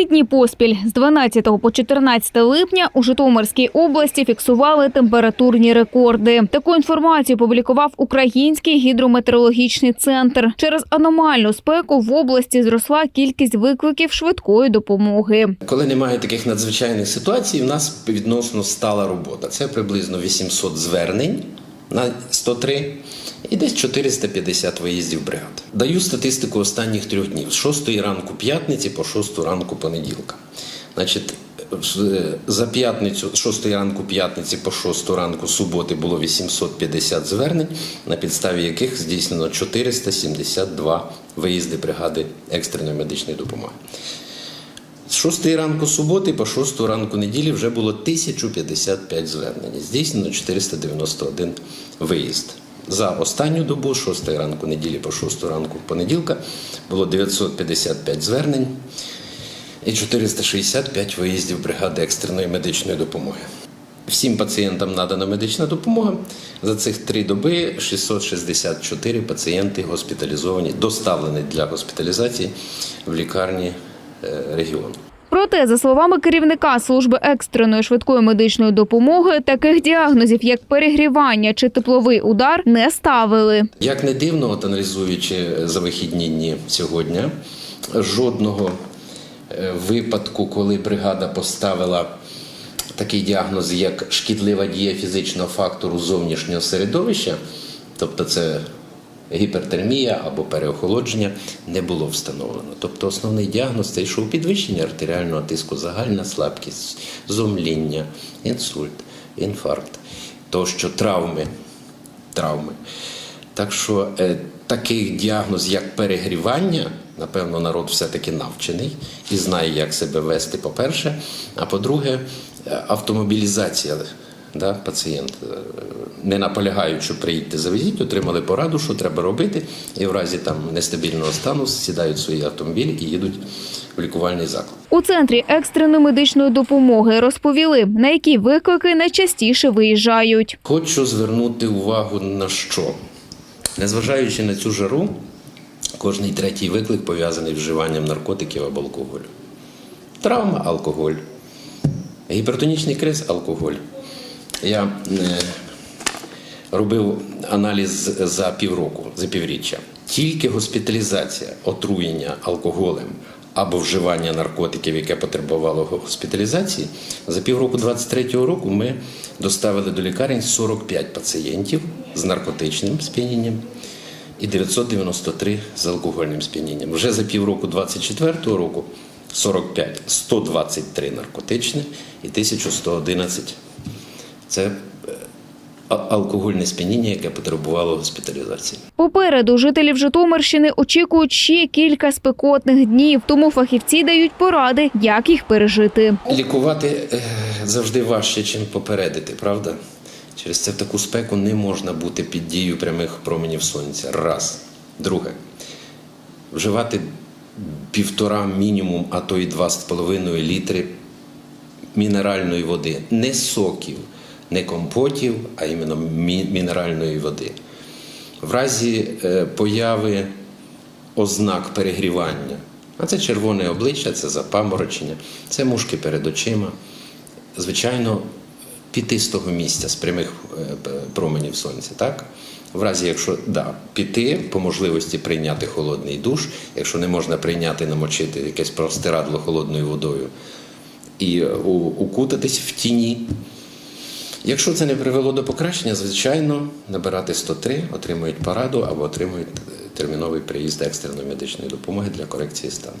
Три дні поспіль з 12 по 14 липня у Житомирській області фіксували температурні рекорди. Таку інформацію публікував Український гідрометеорологічний центр. Через аномальну спеку в області зросла кількість викликів швидкої допомоги. Коли немає таких надзвичайних ситуацій, в нас відносно стала робота. Це приблизно 800 звернень на 103 і десь 450 виїздів бригад. Даю статистику останніх трьох днів з 6 ранку п'ятниці по 6 ранку понеділка. Значить, за п'ятницю, з 6 ранку п'ятниці по 6 ранку суботи було 850 звернень, на підставі яких здійснено 472 виїзди бригади екстреної медичної допомоги. З 6 ранку суботи по 6 ранку неділі вже було 1055 звернень. Здійснено 491 виїзд. За останню добу, з 6 ранку неділі по 6 ранку понеділка, було 955 звернень і 465 виїздів бригади екстреної медичної допомоги. Всім пацієнтам надана медична допомога. За цих три доби 664 пацієнти госпіталізовані, доставлені для госпіталізації в лікарні е, регіону. Проте, за словами керівника служби екстреної швидкої медичної допомоги, таких діагнозів, як перегрівання чи тепловий удар, не ставили. Як не дивно, от аналізуючи за вихідні дні сьогодні, жодного е, випадку, коли бригада поставила такий діагноз, як шкідлива дія фізичного фактору зовнішнього середовища, тобто це гіпертермія або переохолодження, не було встановлено. Тобто основний діагноз це йшов підвищення артеріального тиску, загальна слабкість, зомління, інсульт, інфаркт, тощо травми. травми. Так що е, таких діагноз, як перегрівання, напевно, народ все-таки навчений і знає, як себе вести, по-перше. А по-друге, е, автомобілізація да, пацієнта. Е, Не наполягають, що приїдьте, завезіть, отримали пораду, що треба робити, і в разі там нестабільного стану сідають в свої автомобілі і їдуть в лікувальний заклад. У центрі екстреної медичної допомоги розповіли, на які виклики найчастіше виїжджають. Хочу звернути увагу на що. Незважаючи на цю жару, кожний третій виклик пов'язаний з вживанням наркотиків або алкоголю. Травма алкоголь. Гіпертонічний криз алкоголь. Я е, робив аналіз за півроку, за півріччя. Тільки госпіталізація, отруєння алкоголем або вживання наркотиків, яке потребувало госпіталізації, за півроку 23-го року ми доставили до лікарень 45 пацієнтів з наркотичним сп'янінням і 993 з алкогольним сп'янінням. Вже за півроку 24-го року 45, 123 наркотичне і 1111 це е, алкогольне сп'яніння, яке потребувало госпіталізації. Попереду жителів Житомирщини очікують ще кілька спекотних днів, тому фахівці дають поради, як їх пережити. Лікувати е, завжди важче, ніж попередити, правда? Через це в таку спеку не можна бути під дією прямих променів сонця. Раз. Друге. Вживати півтора мінімум, а то й два з половиною літри мінеральної води. Не соків, не компотів, а іменно мінеральної води. В разі е, появи ознак перегрівання, а це червоне обличчя, це запаморочення, це мушки перед очима. Звичайно, піти з того місця з прямих е, променів сонця, так? В разі, якщо да, піти, по можливості прийняти холодний душ, якщо не можна прийняти, намочити якесь простирадло холодною водою і е, укутатись в тіні. Якщо це не привело до покращення, звичайно, набирати 103, отримують пораду або отримують е, терміновий приїзд екстреної медичної допомоги для корекції стану.